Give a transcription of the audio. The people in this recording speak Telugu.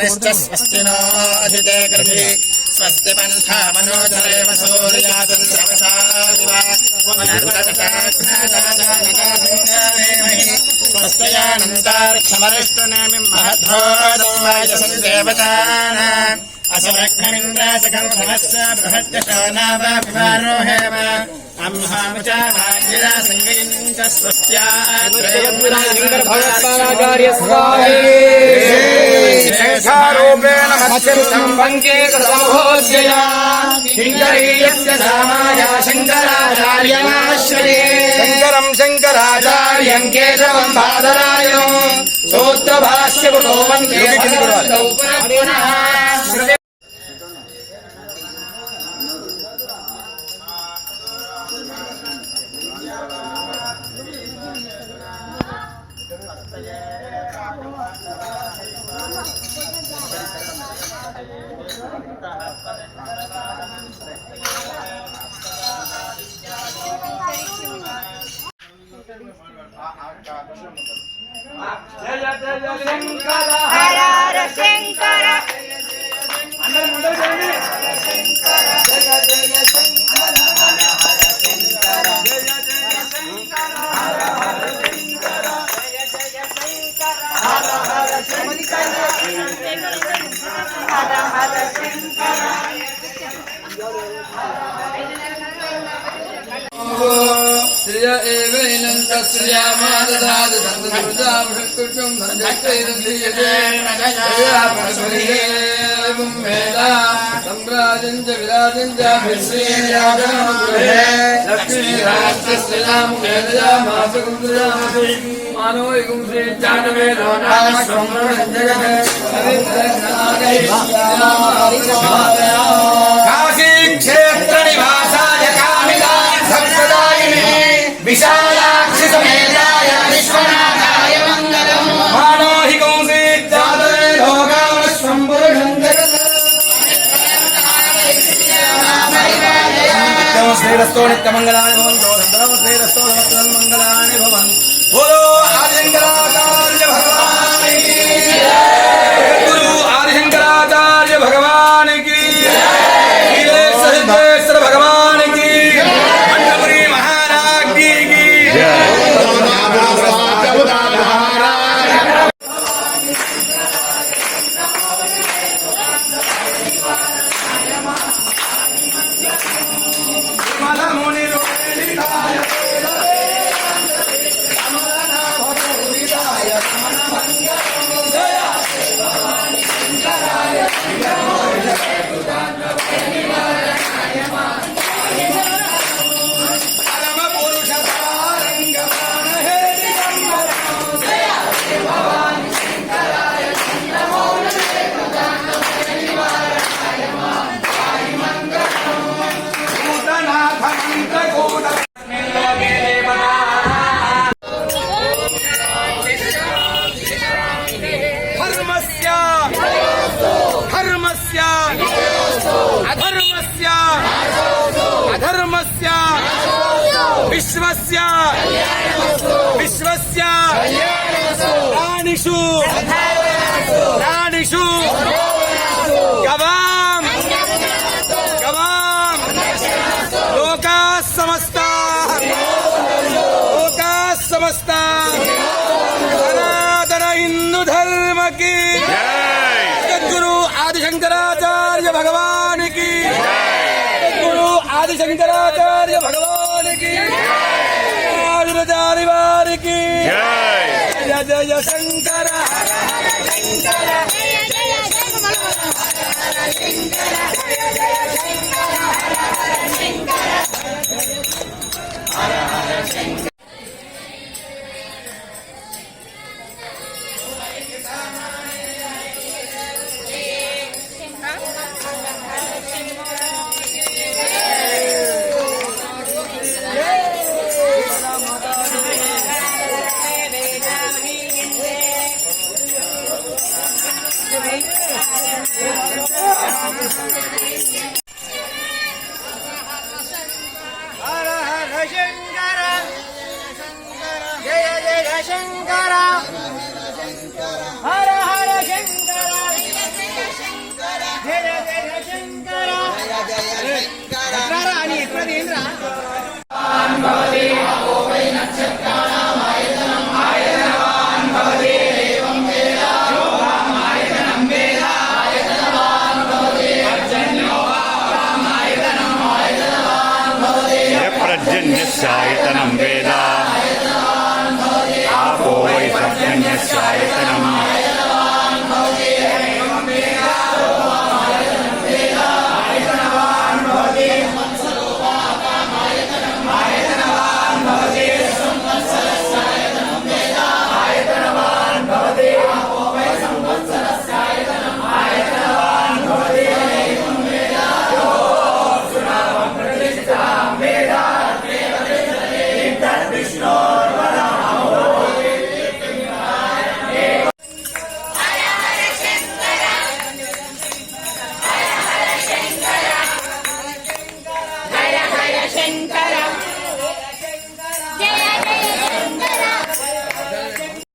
स्वस्तिश्च स्वस्तिनो अजिते स्वस्ति पन्था मनोजरेव सूर्याचन्द्रवसादिवाग्नादाजानदासंज्ञामेमहि स्वस्त्यानन्तार्क्षमरिष्टुनेमिं महध्वोदवायसं देवतानाम् असुरघ्नमिन्द्रासखं समस्य बृहद्दशानावपिवारोहेव शेषारूपेण मत्स्यं वङ्के कृतमहोद्यया शङ्करीयस्य सामाया शङ्कराचार्यमाश्रये शङ्करं शङ्कराचार्यं केशवं बादरायणो सूत्रभाष्य कुतो वन्दे भगवन्तौ पुनः पुनः జయ జయ శ్రియ ఏవైనం తస్యామాదదాది దండదుర్జాభృత్కుటం ధనజక్తైరం శ్రీయతే ఏవం వేద సంరాజం చ నామ జగత్ श्वेदस्थो नित्यमङ्गलानि भवन्तो धन्दरौ श्वेदस्थो नमस्तन्मङ्गलानि भवन् बोलो आदिङ्गलाचार्य विश्वस्य। विश्वस्य। गवाम। गवाम। लोका समस्ता। लोका समस्ता। सनातन हिंदू धर्म की। आदिशंकराचार्य भगवान। ఆదిశంకరాచార్య భగవానికి. ఆదిచారి వారికి జయ జయ శంకర. శంకర.